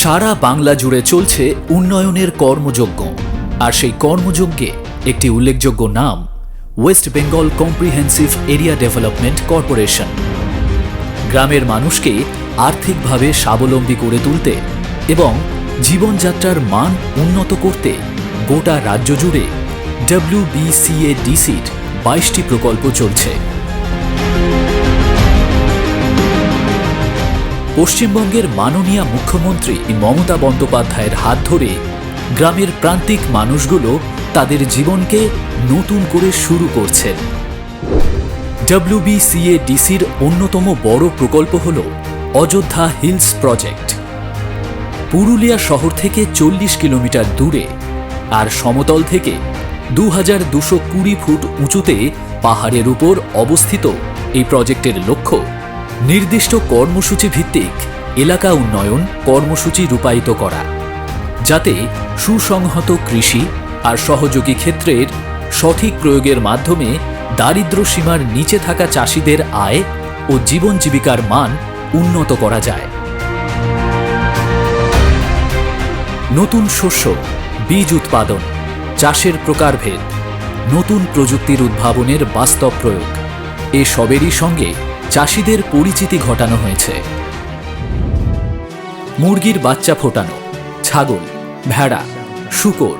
সারা বাংলা জুড়ে চলছে উন্নয়নের কর্মযজ্ঞ। আর সেই কর্মযজ্ঞে একটি উল্লেখযোগ্য নাম West Bengal comprehensive area development corporation গ্রামের মানুষকে আর্থিকভাবে স্বাবলম্বী করে তুলতে এবং জীবনযাত্রার মান উন্নত করতে গোটা রাজ্য জুড়ে ডব্লিউবিসিএডিসির বাইশটি প্রকল্প চলছে। পশ্চিমবঙ্গের মাননীয় মুখ্যমন্ত্রী মমতা বন্দ্যোপাধ্যায়ের হাত ধরে গ্রামের প্রান্তিক মানুষগুলো তাদের জীবনকে নতুন করে শুরু করছেন ডব্লিউবিসিএডিসির অন্যতম বড় প্রকল্প হল অযোধ্যা হিলস প্রজেক্ট। পুরুলিয়া শহর থেকে চল্লিশ কিলোমিটার দূরে আর সমতল থেকে দু হাজার দুশো কুড়ি ফুট উঁচুতে পাহাড়ের উপর অবস্থিত এই প্রজেক্টের লক্ষ্য নির্দিষ্ট কর্মসূচি ভিত্তিক এলাকা উন্নয়ন কর্মসূচি রূপায়িত করা, যাতে সুসংহত কৃষি আর সহযোগী ক্ষেত্রের সঠিক প্রয়োগের মাধ্যমে দারিদ্র্য সীমার নিচে থাকা চাষিদের আয় ও জীবন জীবিকার মান উন্নত করা যায়। নতুন শস্য, বীজ উৎপাদন, চাষের প্রকারভেদ, নতুন প্রযুক্তির উদ্ভাবনের বাস্তব প্রয়োগ, এ সবেরই সঙ্গে চাষিদের পরিচিতি ঘটানো হয়েছে। মুরগির বাচ্চা ফোটানো, ছাগল, ভেড়া, শুকর,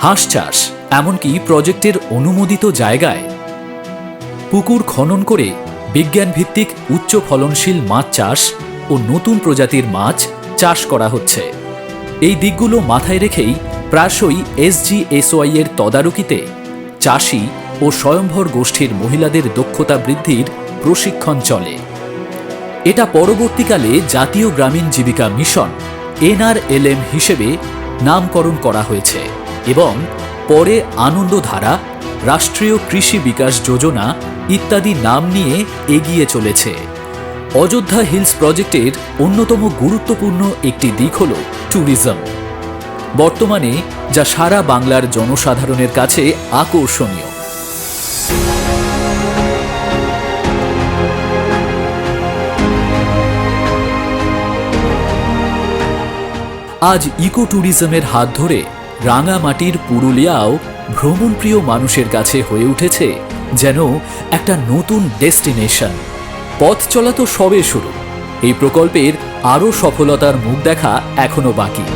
হাঁস চাষ, এমনকি প্রজেক্টের অনুমোদিত জায়গায় পুকুর খনন করে বিজ্ঞানভিত্তিক উচ্চ ফলনশীল মাছ চাষ ও নতুন প্রজাতির মাছ চাষ করা হচ্ছে। এই দিকগুলো মাথায় রেখেই প্রায়শই এসজিএসওয়াই এর তদারকিতে চাষি ও স্বয়ম্ভর গোষ্ঠীর মহিলাদের দক্ষতা বৃদ্ধির প্রশিক্ষণ চলে। এটা পরবর্তীকালে জাতীয় গ্রামীণ জীবিকা মিশন, এনআরএলএম হিসেবে নামকরণ করা হয়েছে এবং পরে আনন্দধারা, রাষ্ট্রীয় কৃষি বিকাশ যোজনা ইত্যাদি নাম নিয়ে এগিয়ে চলেছে। অযোধ্যা হিলস প্রজেক্টের অন্যতম গুরুত্বপূর্ণ একটি দিক হল ট্যুরিজম। বর্তমানে যা সারা বাংলার জনসাধারণের কাছে আকর্ষণীয়। আজ ইকো ট্যুরিজমের হাত ধরে রাঙামাটির পুরুলিয়াও ভ্রমণপ্রিয় মানুষের কাছে হয়ে উঠেছে যেন একটা নতুন ডেস্টিনেশন। পথ চলা তো সবে শুরু। এই প্রকল্পের আরও সফলতার মুখ দেখা এখনও বাকি।